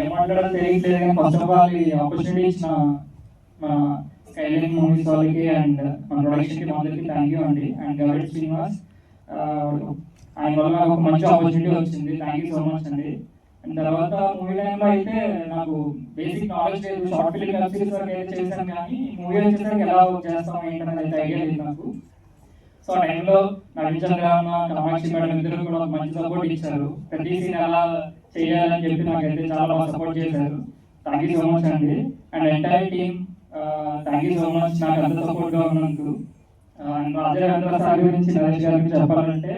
ఏమంటారో తెలియట్లేదు కానీ ఫస్ట్ ఆఫ్ ఆల్ ఈ ఆపర్చునిటీ ఇచ్చిన మన స్కైలింగ్ మూవీస్ వాళ్ళకి అండ్ మన ప్రొడక్షన్కి అందరికి థ్యాంక్ యూ అండి. అండ్ గవర్నమెంట్ శ్రీనివాస్ ఆయన వల్ల నాకు ఒక మంచి ఆపర్చునిటీ వచ్చింది. థ్యాంక్ యూ సో మచ్ అండి. అండ్ తర్వాత మూవీ లైన్లో అయితే నాకు బేసిక్ నాలెడ్జ్ లేదు. షార్ట్ ఫిల్మ్ వెబ్ సిరీస్ వరకు అయితే చేశాను కానీ మూవీ వచ్చేసరికి ఎలా చేస్తాం ఏంటనేది అయితే ఐడియా లేదు నాకు. సో టైంలో నవీన్ చంద్రన్న కామాక్షి మేడం ఇద్దరు కూడా మంచి సపోర్ట్ ఇచ్చారు. ప్రతి సీన్ ఎలా చేయాలని చెప్పి నాకైతే చాలా బాగా సపోర్ట్ చేశారు. థ్యాంక్ యూ సో మచ్ అండి. And entire team thank you so much నాకు అంత సపోర్ట్గా ఉన్నందుకు. Uh, అండ్ రాజేంద్ర సార్ గురించి నరేష్ గారికి చెప్పాలంటే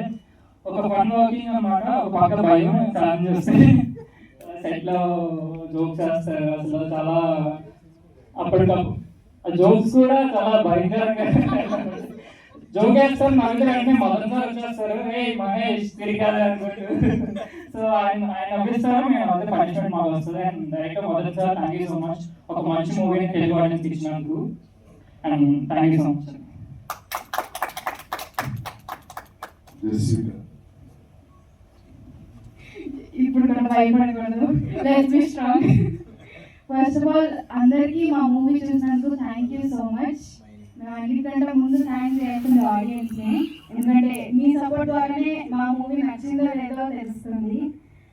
ఒక ఫన్ వాకింగ్ అన్నమాట. ఒక పక్క భయం ఫ్యాన్ చూస్తే సెట్లో జోక్స్ వేస్తారు అసలు చాలా అప్పటికప్పుడు. ఆ జోక్స్ కూడా చాలా భయంకరంగా జోక్ వేస్తారు. నవ్వుతూ దగ్గర అంటే మొదటిసారి వచ్చేస్తారు. ఏ మహేష్ తిరిగాలి అనుకుంటూ. సో ఆయన ఆయన నవ్విస్తారు మేము అదే పనిష్మెంట్ మాకు వస్తుంది. అండ్ డైరెక్ట్ మొదటి sir thank you so much ఒక మంచి మూవీని తెలుగు ఆడియన్స్ ఇచ్చినందుకు. And thank you so much ఇప్పుడు కూడా భయపడకూడదు let's be strong first of all అందరికీ మా మూవీ చూసినందుకు థ్యాంక్ యూ సో మచ్ మేము అన్నిటికంటే ముందు థ్యాంక్స్ చేయాల్సింది ఆడియన్స్ని సపోర్ట్ ద్వారానే మా మూవీ నచ్చిందో లేదో తెలుస్తుంది.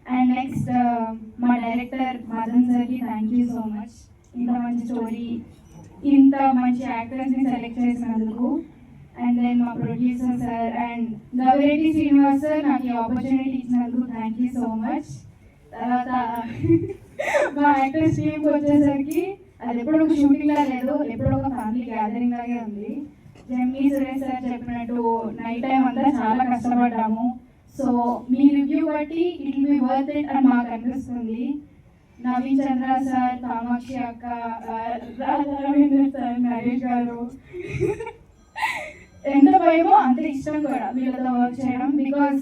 అండ్ నెక్స్ట్ uh, మా డైరెక్టర్ మదన్ సార్కి థ్యాంక్ యూ సో మచ్ ఇంత మంచి స్టోరీ ఇంత మంచి యాక్టర్స్ని సెలెక్ట్ చేసినందుకు. అండ్ దెన్ మా producer sir and Gavireddy Srinivas sir నాకు ఈ ఆపర్చునిటీ ఇచ్చినందుకు థ్యాంక్ యూ సో మచ్ తర్వాత మా యాక్టర్స్ టీమ్కి వచ్చేసరికి అది ఎప్పుడు ఒక షూటింగ్ లా లేదు ఎప్పుడు ఒక ఫ్యామిలీ గ్యాదరింగ్ లాగే ఉంది. జెమ్నీ సురేష్ సార్ చెప్పినట్టు నైట్ టైం అంతా చాలా కష్టపడ్డాము. సో మీ రివ్యూ బట్టి ఇట్ బి వర్త్ ఇట్ అని మాకు అనిపిస్తుంది. నవీన్ చంద్ర సార్ కామాక్షి అక్క రవీంద్ర సార్ నరేష్ గారు. ఎంత భయమో అంత ఇష్టం కూడా వీళ్ళతో వర్క్ చేయడం. బికాస్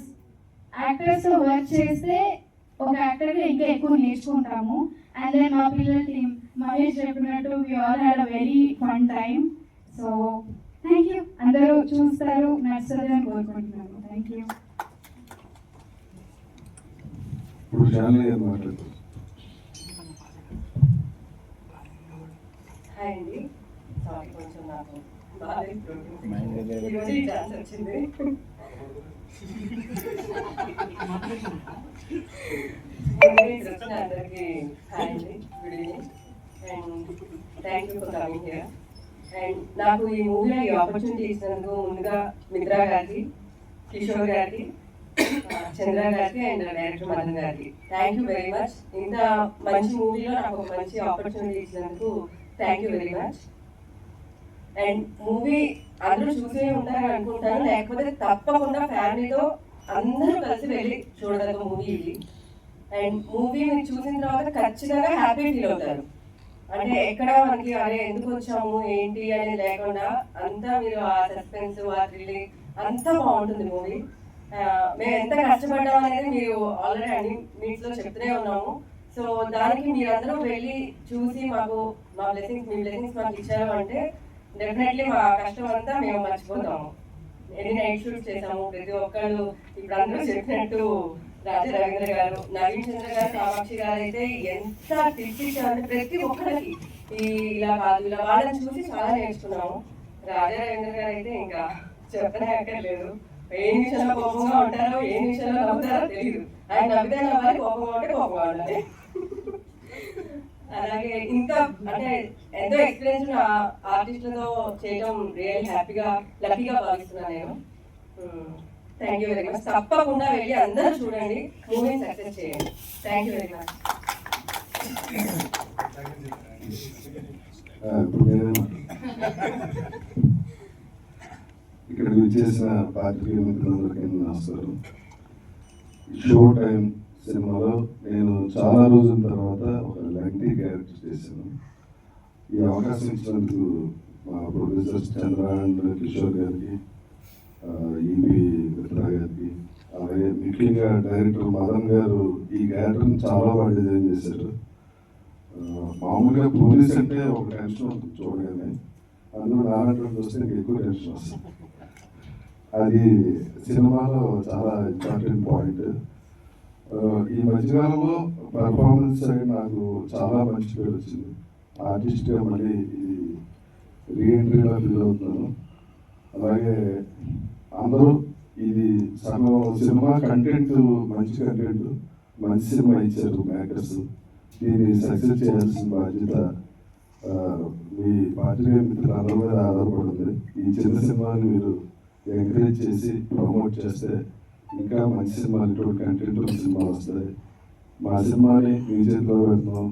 యాక్టర్స్ వర్క్ చేస్తే ఒక యాక్టర్గా ఇంకా ఎక్కువ నేర్చుకుంటాము. అండ్ దెన్ మా పిల్లల టీమ్ మహేష్ చెప్పినట్టు we all had a very fun time so thank you అందరూ చూస్తారు నచ్చుతుంది అని కోరుకుంటున్నాను. థ్యాంక్ యూ ఇప్పుడు శాలిని గారు మాట్లాడుతారు. హాయ్ అండి. సారీ కొంచెం నాకు బాగాలేదు ఈరోజు ఈ ఛాన్స్ వచ్చింది. ముందు ఇక్కడ వచ్చిన అందరికీ. హాయ్ అండి. Good evening and thank you for coming here and నాకు ఈ మూవీలో ఈ ఆపర్చునిటీ ఇచ్చినందుకు ముందుగా మిత్రా గారికి కిషోర్ గారికి చంద్ర గారికి అండ్ డైరెక్టర్ మదన్ గారికి. థ్యాంక్ యూ వెరీ మచ్ ఇంత మంచి మూవీలో నాకు ఒక మంచి ఆపర్చునిటీ ఇచ్చినందుకు thank you very much and movie అందరూ చూసే ఉంటారని అనుకుంటాను లేకపోతే తప్పకుండా ఫ్యామిలీతో అందరూ కలిసి వెళ్ళి చూడదగ్గ మూవీ ఇది. అండ్ మూవీ మీరు చూసిన తర్వాత ఖచ్చితంగా హ్యాపీ ఫీల్ అవుతారు. అంటే ఎక్కడ మనకి అరే ఎందుకు వచ్చాము ఏంటి అనేది లేకుండా అంతా మీరు ఆ సస్పెన్స్ ఆ థ్రిల్లింగ్ అంతా బాగుంటుంది మూవీ మేము ఎంత కష్టపడ్డాం అనేది మీరు ఆల్రెడీ అన్ని మీట్స్లో చెప్తూనే ఉన్నాము. సో దానికి మీరందరూ వెళ్ళి చూసి మాకు మా బ్లెస్సింగ్స్ మీ బ్లెస్సింగ్స్ మాకు ఇచ్చారు అంటే డెఫినెట్లీ మా కష్టం అంతా మేము మర్చిపోతాము. ఎన్ని నైట్ షూట్స్ చేసాము ప్రతి ఒక్కళ్ళు ఇప్పుడు అందరూ చెప్పినట్టు రాజా రవీంద్ర గారు నవీన్ చంద్ర గారు కామాక్షి గారు అయితే ఎంత టిప్స్ ప్రతి ఒక్కరికి ఈ ఇలా కాదు ఇలా వాళ్ళని చూసి చాలా నేర్చుకున్నాము. రాజా రవీంద్ర గారు అయితే ఇంకా చెప్పనే అక్కర్లేదు. ఏ నిమిషంలో కోపంగా ఉంటారో ఏ నిమిషంలో నవ్వుతారో తెలియదు ఆయన నవ్వితే నవ్వాలి కోపంగా ఉంటే కోపంగా ఉండాలి. అలాగే ఇంకా అంటే ఎంతో ఎక్స్పీరియన్స్ ఉన్న ఆర్టిస్టులతో చేయడం రియల్ హ్యాపీగా లక్కీగా భావిస్తున్నాను నేను. థ్యాంక్ యూ వెరీ మచ్ తప్పకుండా వెళ్ళి అందరూ చూడండి. మూవీని సక్సెస్ చేయండి. థ్యాంక్ యూ వెరీ మచ్ ఇక్కడ విచ్చేసిన పాత్రికేయ మిత్రులందరికీ నమస్కారం. షో టైం సినిమాలో నేను చాలా రోజుల తర్వాత ఒక లెంగ్తీ క్యారెక్టర్ చేశాను. ఈ అవకాశం ఇచ్చినందుకు మా ప్రొడ్యూసర్స్ చంద్ర అండ్ కిషోర్ గారికి ఈపీ ముఖ్యంగా డైరెక్టర్ మదన్ గారు ఈ క్యారెక్టర్ని చాలా బాగా డిజైన్ చేశారు. మామూలుగా పోలీస్ అంటే ఒక టెన్షన్ ఉంటుంది చూడగానే. అందులో నారాయణ వస్తే ఇంకా ఎక్కువ టెన్షన్ వస్తుంది. అది సినిమాలో చాలా ఇంపార్టెంట్ పాయింట్. ఈ మధ్యకాలంలో పర్ఫార్మెన్స్ సైడ్ నాకు చాలా మంచి పేరు వచ్చింది. ఆర్టిస్ట్గా మళ్ళీ ఇది రీఎంట్రీగా ఫీల్ అవుతున్నాను. అలాగే అందరూ ఇది సినిమా కంటెంట్ మంచి కంటెంట్ మంచి సినిమా ఇచ్చారు మేకర్స్ దీన్ని సక్సెస్ చేయాల్సిన బాధ్యత మీ పాత్రికేయ మిత్రులు మీద ఆధారపడుతుంది ఈ చిన్న సినిమాని మీరు ఎంకరేజ్ చేసి ప్రమోట్ చేస్తే ఇంకా మంచి సినిమాలు కంటెంట్ సినిమాలు వస్తాయి. మా సినిమాని మీ చేతిలో పెడుతున్నాం